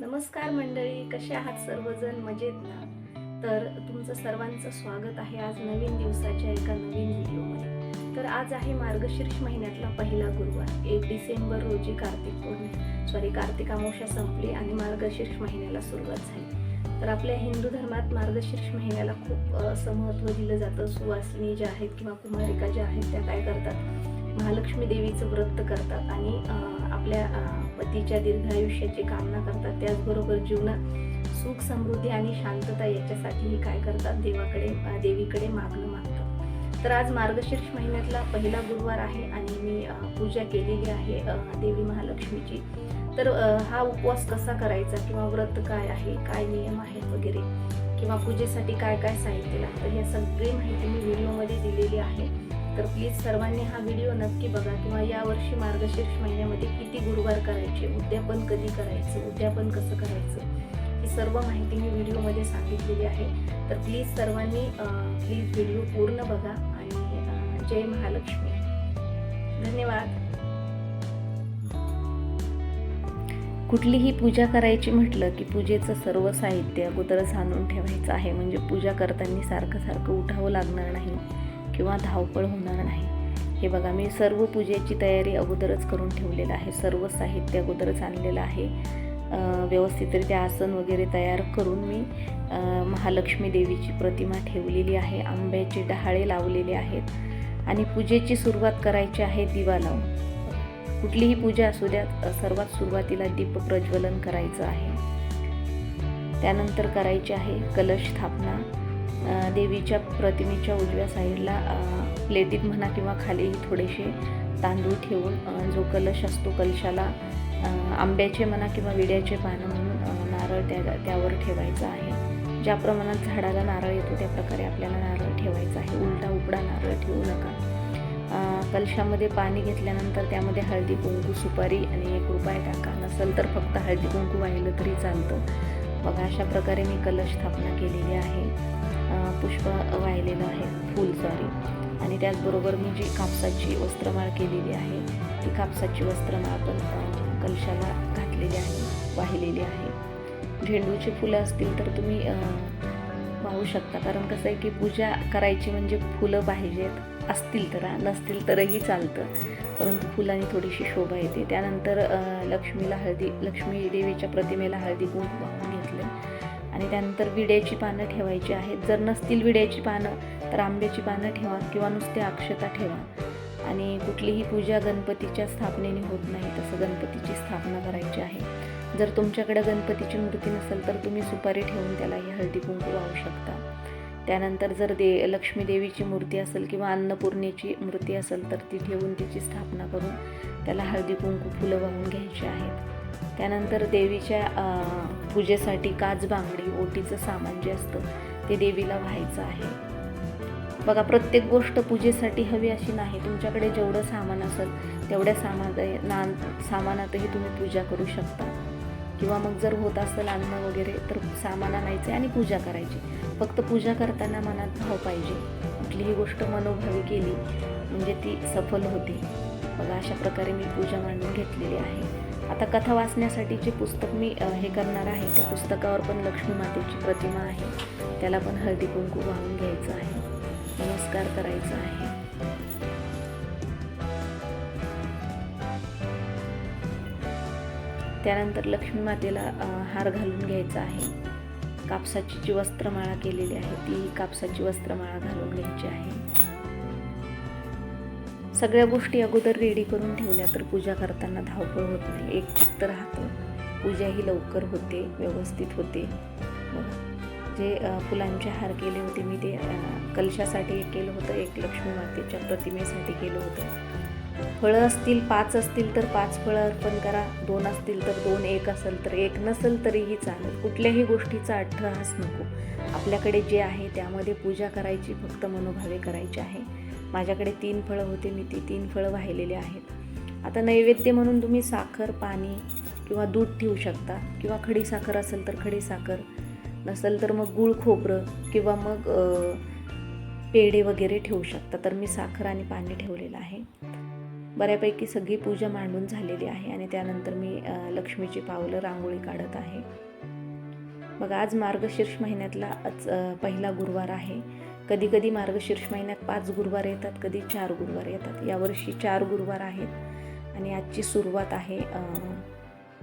नमस्कार मंडळी कसे आहात सर्वजण? मजेत ना? तर तुमचं सर्वांचं स्वागत आहे आज नवीन दिवसाच्या एका नवीन व्हिडिओमध्ये. तर आज आहे मार्गशीर्ष महिन्यातला पहिला गुरुवार एक डिसेंबर रोजी कार्तिक पौर्णिमा. सॉरी कार्तिक अमावस्या संपली आणि मार्गशीर्ष महिन्याला सुरुवात झाली. तर आपल्या हिंदू धर्मात मार्गशीर्ष महिन्याला खूप असं महत्त्व दिलं जातं. सुवासिनी ज्या आहेत किंवा कुमारिका ज्या आहेत त्या काय करतात? महालक्ष्मी देवीचं व्रत करतात आणि आपल्या पतीच्या दीर्घायुष्याची कामना करतात. त्याचबरोबर जीवनात सुख समृद्धी आणि शांतता याच्यासाठीही काय करतात? देवाकडे देवीकडे मागणं मागतात. तर आज मार्गशीर्ष महिन्यातला पहिला गुरुवार आहे आणि मी पूजा केलेली आहे देवी महालक्ष्मीची. तर हा उपवास कसा करायचा किंवा व्रत काय आहे? काय नियम आहेत वगैरे? किंवा पूजेसाठी काय काय साहित्य लागतं? हे सगळी माहिती मी व्हिडिओमध्ये दिलेली आहे. तर प्लीज सर्वांनी हा व्हिडिओ नक्की बघा किंवा यावर्षी मार्गशीर्ष महिन्यामध्ये किती गुरुवार करायचे उद्यापन कधी करायचं उद्यापन कसं करायचं ही सर्व माहिती मी व्हिडिओमध्ये सांगितलेली आहे. तर प्लीज सर्वांनी प्लीज व्हिडिओ पूर्ण बघा आणि जय महालक्ष्मी. धन्यवाद. कुठलीही पूजा करायची म्हटलं की पूजेचं सर्व साहित्य अगोदरच आणून ठेवायचं आहे. म्हणजे पूजा करताना सारखं सारखं उठावं लागणार नाही. किंवा धावपळ होणार नाही. हे बघा मी सर्व पूजेची तयारी अगोदरच करून ठेवलेलं आहे. सर्व साहित्य अगोदरच आणलेलं आहे. व्यवस्थितरित्या आसन वगैरे तयार करून मी महालक्ष्मी देवीची प्रतिमा ठेवलेली आहे. आंब्याचे डहाळे लावलेले आहेत. आणि पूजेची सुरुवात करायची आहे दिवा लावून. कुठलीही पूजा असू द्यात सर्वात सुरुवातीला दीप प्रज्वलन करायचं आहे. त्यानंतर करायची आहे कलश स्थापना. देवीच्या प्रतिमेच्या उजव्या साईडला प्लेटीत म्हणा किंवा खाली थोडेसे तांदूळ ठेवून जो कलश असतो कलशाला आंब्याचे म्हणा किंवा विड्याचे पानं म्हणून नारळ त्या त्यावर ठेवायचा आहे. ज्या प्रमाणात झाडाला नारळ येतो त्या प्रकारे आपल्याला नारळ ठेवायचा आहे. उलटा उपडा नारळ ठेवू नका. कलशामध्ये पाणी घेतल्यानंतर त्यामध्ये हळदी कुंकू सुपारी आणि एक रुपये टाका. नसेल तर फक्त हळदी कुंकू वाहिलं तरी चालतं. बघा अशा प्रकारे मी कलश स्थापना केलेली आहे. पुष्प वाहिलेलं आहे फूल सॉरी आणि त्याचबरोबर मी जी कापसाची वस्त्रमाळ केलेली आहे ती कापसाची वस्त्रमाळ पण कलशाला घातलेली आहे वाहिलेली आहे. झेंडूची फुलं असतील तर तुम्ही पाहू वाहू शकता. कारण कसं आहे की पूजा करायची म्हणजे फुलं पाहिजेत असतील तर नसतील तरही चालतं. परंतु फुलांनी थोडीशी शोभा येते. त्यानंतर लक्ष्मीला हळदी लक्ष्मी देवीच्या प्रतिमेला हळदी कुंकू वाहून घेतलं आणि त्यानंतर विड्याची पानं ठेवायची आहेत. जर नसतील विड्याची पानं तर आंब्याची पानं ठेवा किंवा नुसते अक्षता ठेवा. आणि कुठलीही पूजा गणपतीच्या स्थापनेने होत नाही तसं गणपतीची स्थापना करायची आहे. जर तुमच्याकडे गणपतीची मूर्ती नसेल तर तुम्ही सुपारी ठेवून त्याला ही हळदी कुंकू वाहू शकता. त्यानंतर जर दे लक्ष्मी देवीची मूर्ती असेल किंवा अन्नपूर्णेची मूर्ती असेल तर ती ठेवून तिची स्थापना करून त्याला हळदी कुंकू फुलं वाहून घ्यायची आहेत. त्यानंतर देवीच्या पूजेसाठी काच बांगडी ओटीचं सामान जे असतं ते देवीला व्हायचं आहे. बघा प्रत्येक गोष्ट पूजेसाठी हवी अशी नाही. तुमच्याकडे जेवढं सामान असेल तेवढ्या सामाना ना सामानातही तुम्ही पूजा करू शकता. किंवा मग जर होत असेल अन्न वगैरे तर सामान आणायचे आणि पूजा करायची. फक्त पूजा करताना मनात भाव पाहिजे. कुठलीही गोष्ट मनोभावी केली म्हणजे ती सफल होते. बघा अशा प्रकारे मी पूजा मांडून घेतलेली आहे. आता कथा वाचण्यासाठी जे पुस्तक मी हे करणार आहे. त्या पुस्तकावर पण लक्ष्मी मातेची प्रतिमा आहे. त्याला पण हळदी कुंकू वाहून घ्यायचं आहे. नमस्कार करायचा आहे. त्यानंतर लक्ष्मी मातेला हार घालून घ्यायचा आहे. कापसाची जी वस्त्रमाळा केलेली आहे ती कापसाची वस्त्रमाळा घालून घ्यायची आहे. सगळ्या गोष्टी अगोदर रेडी करून ठेवल्या तर पूजा करताना धावपळ होत नाही. एक चित्त राहतं. पूजाही लवकर होते व्यवस्थित होते. जे फुलांचे हार केले होते मी ते कलशासाठी एक केलं होतं एक लक्ष्मी मातेच्या प्रतिमेसाठी केलं होतं. फळं असतील पाच असतील तर पाच फळं अर्पण करा. दोन असतील तर दोन. एक असेल तर एक. नसेल तरीही चालेल. कुठल्याही गोष्टीचा अट्टहास नको. आपल्याकडे जे आहे त्यामध्ये पूजा करायची फक्त मनोभावे करायची आहे. माझ्याकडे तीन फळं होते मी ती तीन फळं वाहिलेली आहेत. आता नैवेद्य म्हणून तुम्ही साखर पाणी किंवा दूध ठेवू शकता. किंवा खडी साखर असेल तर खडी साखर नसेल तर मग गूळ खोबरं किंवा मग पेढे वगैरे ठेवू शकता. तर मी साखर आणि पाणी ठेवलेलं आहे. बऱ्यापैकी सगळी पूजा मांडून झालेली आहे आणि त्यानंतर मी लक्ष्मीची पावलं रांगोळी काढत आहे. बघा आज मार्गशीर्ष महिन्यातला आज पहिला गुरुवार आहे. कधी कधी मार्गशीर्ष महिन्यात पाच गुरुवार येतात कधी चार गुरुवार येतात. यावर्षी चार गुरुवार आहेत आणि आजची सुरुवात आहे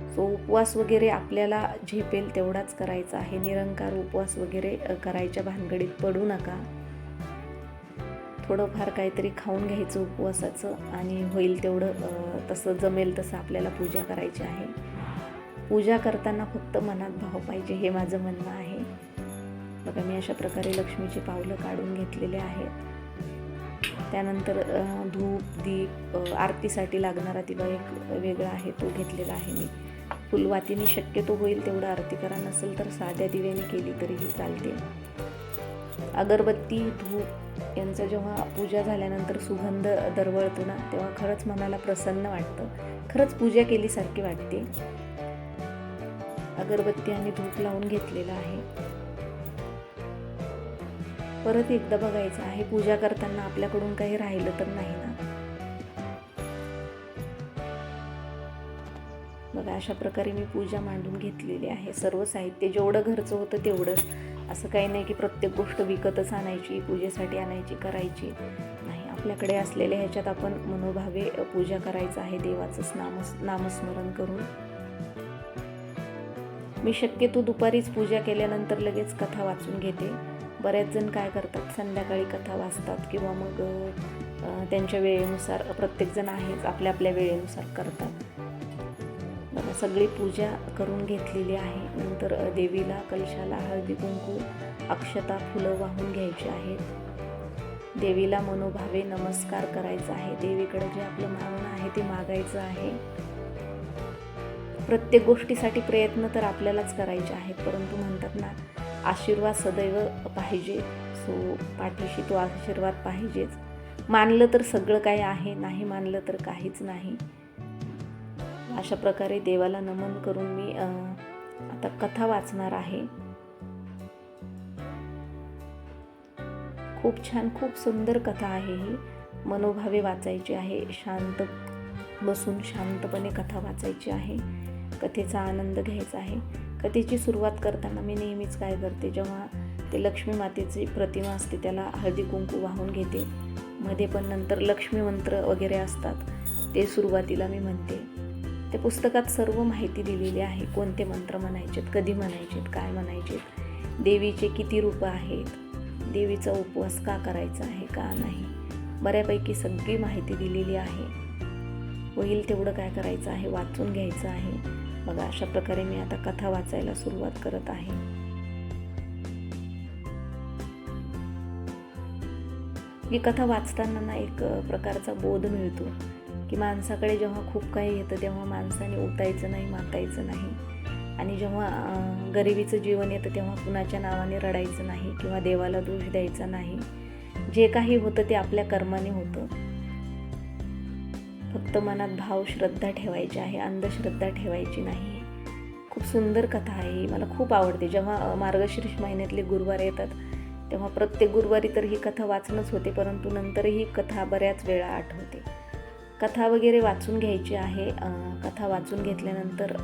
सो उपवास वगैरे आपल्याला झेपेल तेवढाच करायचा आहे. निरंकार उपवास वगैरे करायच्या भानगडीत पडू नका. थोडंफार काहीतरी खाऊन घ्यायचं उपवासाचं आणि होईल तेवढं तसं जमेल तसं आपल्याला पूजा करायची आहे. पूजा करताना फक्त मनात भाव पाहिजे हे माझं म्हणणं आहे. बघा मी अशा प्रकारे लक्ष्मीची पावलं काढून घेतलेले आहेत. त्यानंतर धूप दीप आरतीसाठी लागणारा दिवा एक वेगळा आहे तो घेतलेला आहे मी. फुलवातीने शक्यतो होईल तेवढं आरती करा नसेल तर साध्या दिव्याने केली तरीही चालते. अगरबत्ती धूप यांचं जेव्हा पूजा झाल्यानंतर सुगंध दरवळतो ना तेव्हा खरंच मनाला प्रसन्न वाटतं. खरंच पूजा केलीसारखी वाटते. अगरबत्ती आणि धूप लावून घेतलेलं आहे. परत एकदा बघायचं आहे. पूजा करताना आपल्याकडून काही राहिलं तर नाही ना? बघा अशा प्रकारे मी पूजा मांडून घेतलेली आहे. सर्व साहित्य जेवढं घरचं होतं तेवढंच असं काही नाही की प्रत्येक गोष्ट विकतच आणायची पूजेसाठी आणायची करायची नाही. आपल्याकडे असलेल्या ह्याच्यात आपण मनोभावे पूजा करायचं आहे देवाचंच नामस नामस्मरण करून. मी शक्यतो दुपारीच पूजा केल्यानंतर लगेच कथा वाचून घेते. बऱ्याच जण काय करतात संध्याकाळी कथा वाचतात किंवा मग त्यांच्या वेळेनुसार प्रत्येकजण आहेच आपल्या आपल्या वेळेनुसार करतात. बघा सगळी पूजा करून घेतलेली आहे. नंतर देवीला कलशाला हळदी कुंकू अक्षता फुलं वाहून घ्यायची आहेत. देवीला मनोभावे नमस्कार करायचा आहे. देवीकडे जे आपलं मागणं आहे ते मागायचं आहे. प्रत्येक गोष्टीसाठी प्रयत्न तर आपल्यालाच करायचे आहेत परंतु म्हणतात ना आशीर्वाद सदैव पाहिजे. सो पाठीशी तो आशीर्वाद पाहिजेच. मानलं तर सगळं काही आहे नाही मानलं तर काहीच नाही. अशा प्रकारे देवाला नमन करून मी आता कथा वाचणार आहे. खूप छान खूप सुंदर कथा आहे ही. मनोभावे वाचायची आहे. शांत बसून शांतपणे कथा वाचायची आहे. कथेचा आनंद घ्यायचा आहे. कथेची सुरुवात करताना मी नेहमीच काय करते जेव्हा ते लक्ष्मी मातेची प्रतिमा असते त्याला हळदी कुंकू वाहून घेते. मध्ये पण नंतर लक्ष्मी मंत्र वगैरे असतात ते सुरुवातीला मी म्हणते. त्या पुस्तकात सर्व माहिती दिलेली आहे कोणते मंत्र म्हणायचेत कधी म्हणायचेत काय म्हणायचेत देवीचे किती रूपं आहेत देवीचा उपवास का करायचा आहे का नाही बऱ्यापैकी सगळी माहिती दिलेली आहे. होईल तेवढं काय करायचं आहे वाचून घ्यायचं आहे. बघा अशा प्रकारे मी आता कथा वाचायला सुरुवात करत आहे. ही कथा वाचताना ना एक प्रकारचा बोध मिळतो की माणसाकडे जेव्हा खूप काही येतं तेव्हा माणसाने उतायचं नाही मातायचं नाही. आणि जेव्हा गरिबीचं जीवन येतं तेव्हा कुणाच्या नावाने रडायचं नाही किंवा देवाला दोष द्यायचा नाही. जे काही होतं ते आपल्या कर्माने होतं. फक्त मनात भाव श्रद्धा ठेवायची आहे अंधश्रद्धा ठेवायची नाही. खूप सुंदर कथा आहे ही मला खूप आवडते. जेव्हा मार्गशीर्ष महिन्यातले गुरुवार येतात तेव्हा प्रत्येक गुरुवारी तर ही कथा वाचणंच होते परंतु नंतरही ही कथा बऱ्याच वेळा आठवते. कथा वगैरे वाचून घ्यायची आहे कथा वाचून घेतल्यानंतर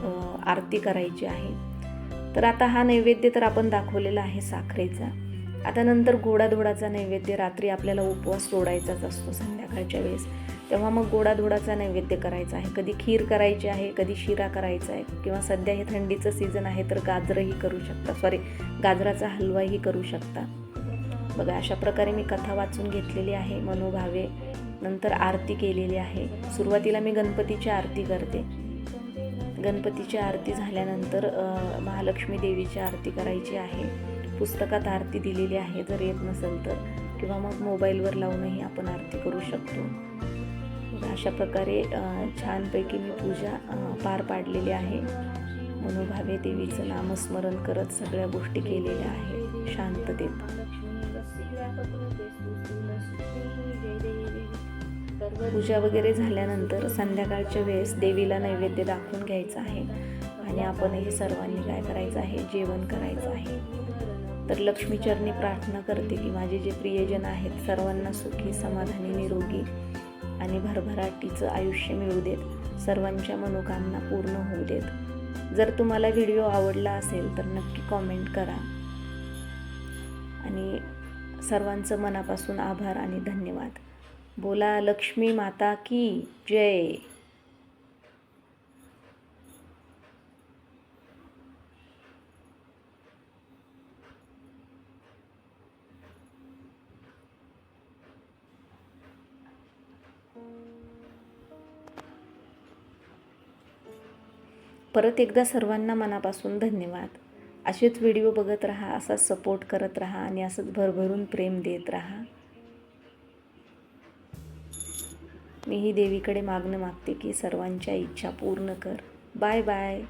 आरती करायची आहे. तर आता हा नैवेद्य तर आपण दाखवलेला आहे साखरेचा. आता नंतर गोडाधोडाचा नैवेद्य रात्री आपल्याला उपवास सोडायचाच असतो संध्याकाळच्या वेळेस. तेव्हा मग गोडाधोडाचा नैवेद्य करायचा आहे. कधी खीर करायची आहे कधी शिरा करायचा आहे किंवा सध्या हे थंडीचं सीझन आहे तर गाजरही करू शकता. सॉरी गाजराचा हलवाही करू शकता. बघा अशा प्रकारे मी कथा वाचून घेतलेली आहे मनोभावे. नंतर आरती केलेली आहे. सुरुवातीला मी गणपतीची आरती करते. गणपतीची आरती झाल्यानंतर महालक्ष्मी देवीची आरती करायची आहे. पुस्तकात आरती दिलेली आहे जर येत नसेल तर. किंवा मग मोबाईलवर लावूनही आपण आरती करू शकतो. अशा प्रकारे छानपैकी मी पूजा पार पाडलेली आहे. मनोभावे देवीचं नामस्मरण करत सगळ्या गोष्टी केलेल्या आहे शांततेत. पूजा वगैरे झाल्यानंतर संध्याकाळच्या वेळेस देवीला नैवेद्य दाखवून घ्यायचं आहे. आणि आपणही सर्वांनी काय करायचं आहे? जेवण करायचं आहे. तर लक्ष्मीचरणी प्रार्थना करते की माझे जे प्रियजन आहेत सर्वांना सुखी समाधानी निरोगी आणि भरभराटीचं आयुष्य मिळू देत सर्वांच्या मनोकामना पूर्ण होऊ देत. जर तुम्हाला व्हिडिओ आवडला असेल तर नक्की कॉमेंट करा. आणि सर्वांचं मनापासून आभार आणि धन्यवाद. बोला लक्ष्मी माता की जय. परत एकदा सर्वांना मनापासून धन्यवाद. असेच व्हिडिओ बघत राहा असाच सपोर्ट करत राहा आणि असंच भरभरून प्रेम देत राहा. मी ही देवीकडे मागणं मागते की सर्वांच्या इच्छा पूर्ण कर. Bye bye